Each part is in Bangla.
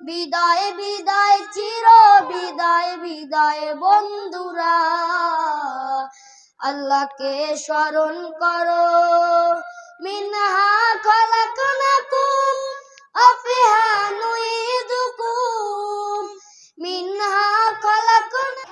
বিদায় বিদায়, চির বিদায় বিদায় বন্ধুরা। আল্লাহকে স্মরণ করো। মিনহা খলাকনাকুম আফিহা নুইদুকুম। মিনহা খলাকনা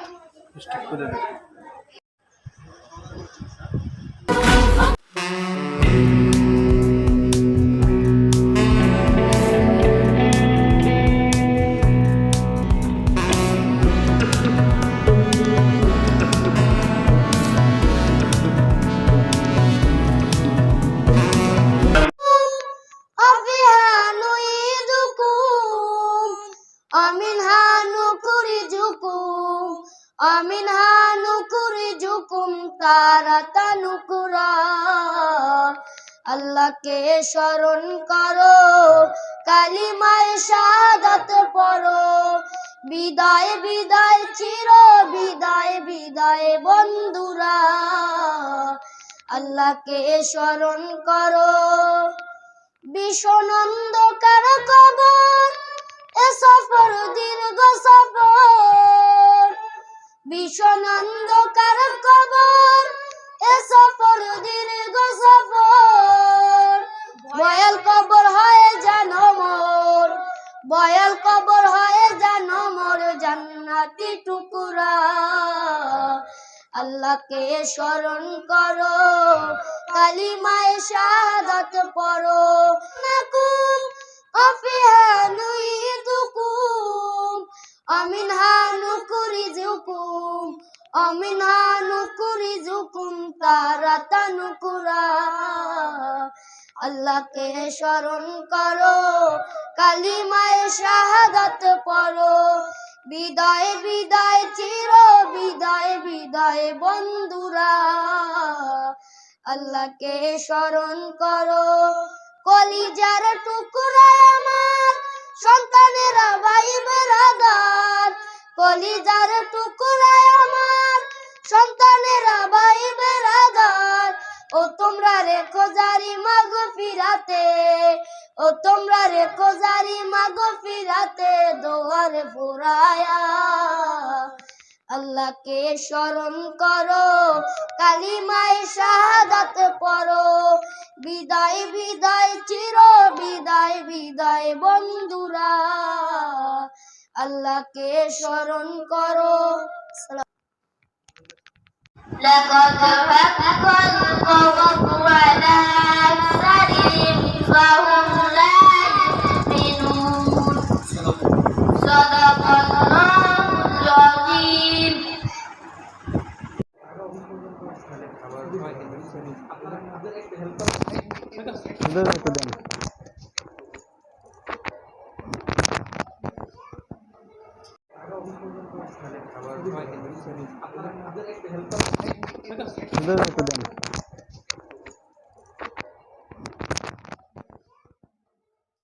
ومنها نخرجكم ومنها نخرجكم تارة نكرا আল্লাহকে স্মরণ করো কালিমায় শাহাদাত পড়ো বিদায় বিদায় চির বিদায় বিদায় বন্ধুরা আল্লাহকে স্মরণ করো বিষণন্দকার কবর এ সফর, দীর্ঘ সফর। বিষণন্দকার কবর, এ সফর, দীর্ঘ সফর। বয়াল কবর হয় মোর, বয়াল কবর হয় মোর, জান্নাতি টুকুরা। আল্লাহকে স্মরণ করো, কালিমায় শাহাদাত পড়ো। নাকুম আমিনহা নুকুরিজুকুম তারাতা নুকুরা আল্লাহকে স্মরণ করো, কালিমায় শাহাদাত পড়ো। বিদায় বিদায়, চির বিদায় বিদায় বন্ধুরা। আল্লাহকে স্মরণ করো, কলিজার টুকরায় আমার সন্তানেরা ভাই বেরাদার কলিজার টুকরায় ও তোমরা রেখো জারি মাগ ফিরাতে, ও তোমরা রেখো জারি মাগ ফিরাতে দোয়ারে ফুরায়া। আল্লাহকে স্মরণ করো, কালিমায় শাহাদাত পড়ো। বিদায় বিদায়, চির বিদায় বিদায় বন্ধুরা। আল্লাহকে স্মরণ করো। لقد حق القول على أكثرهم فهم لا يؤمنون صدق الله العظيم সুন্দর একটু দেন দেন